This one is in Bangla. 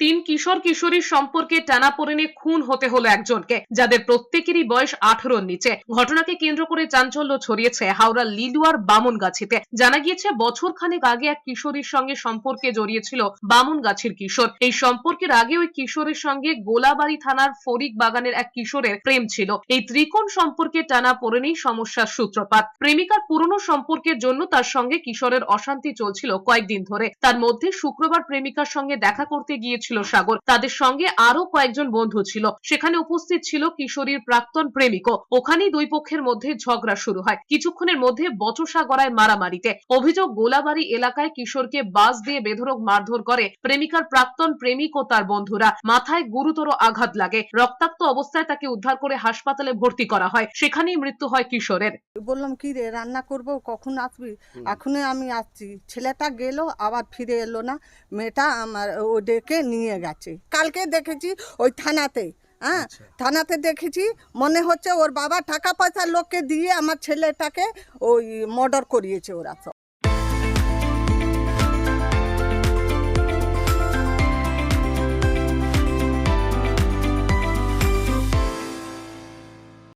তিন কিশোর কিশোরীর সম্পর্কে টানাপোড়েনে খুন হতে হলো একজনকে, যাদের প্রত্যেকেরই বয়স আঠারোর নিচে। ঘটনাকে কেন্দ্র করে চাঞ্চল্য ছড়িয়েছে হাওড়ার লিলুয়ার বামুনগাছিতে। জানা গিয়েছে বছর খানেক আগে এক কিশোরীর সঙ্গে সম্পর্কে জড়িয়েছিল বামুনগাছির কিশোর। এই সম্পর্কের আগে ওই কিশোরের সঙ্গে গোলাবাড়ি থানার ফরিক বাগানের এক কিশোরের প্রেম ছিল। এই ত্রিকোণ সম্পর্কে টানা পড়েনেই সমস্যার সূত্রপাত। প্রেমিকার পুরনো সম্পর্কের জন্য তার সঙ্গে কিশোরের অশান্তি চলছিল কয়েকদিন ধরে। তার মধ্যে শুক্রবার প্রেমিকার সঙ্গে দেখা করতে গিয়েছিল সাগর। তাদের সঙ্গে আরও কয়েকজন বন্ধু ছিল। সেখানে উপস্থিত ছিল কিশোরীর প্রাক্তন প্রেমিকও ওখানেই দুই পক্ষের মধ্যে ঝগড়া শুরু হয়। কিছুক্ষণের মধ্যে বচসা গড়ায় মারামারিতে। অভিযোগ গোলাবাড়ি এলাকায় কিশোরকে বাস দিয়ে বেধরক মারধর করে প্রেমিকার প্রাক্তন প্রেমিক ও তার বন্ধুরা। মাথায় গুরুতর আঘাত লাগে। রক্তাক্ত অবস্থায় তাকে উদ্ধার করে হাসপাতালে ভর্তি করা হয়। সেখানেই মৃত্যু হয় কিশোরের। বললাম কি রে রান্না করব? কখন আসবি? এখনই আমি আসছি। ছেলেটা গেল আবার ফিরে এলো না। মেয়েটা আমার ও ডেকে নিয়ে গেছে। কালকে দেখেছি ওই থানাতে হ্যাঁ? থানাতে দেখেছি মনে হচ্ছে ওর বাবা টাকা পয়সার লোককে দিয়ে আমার ছেলেটাকে ওই মর্ডার করিয়েছে ওরা সব।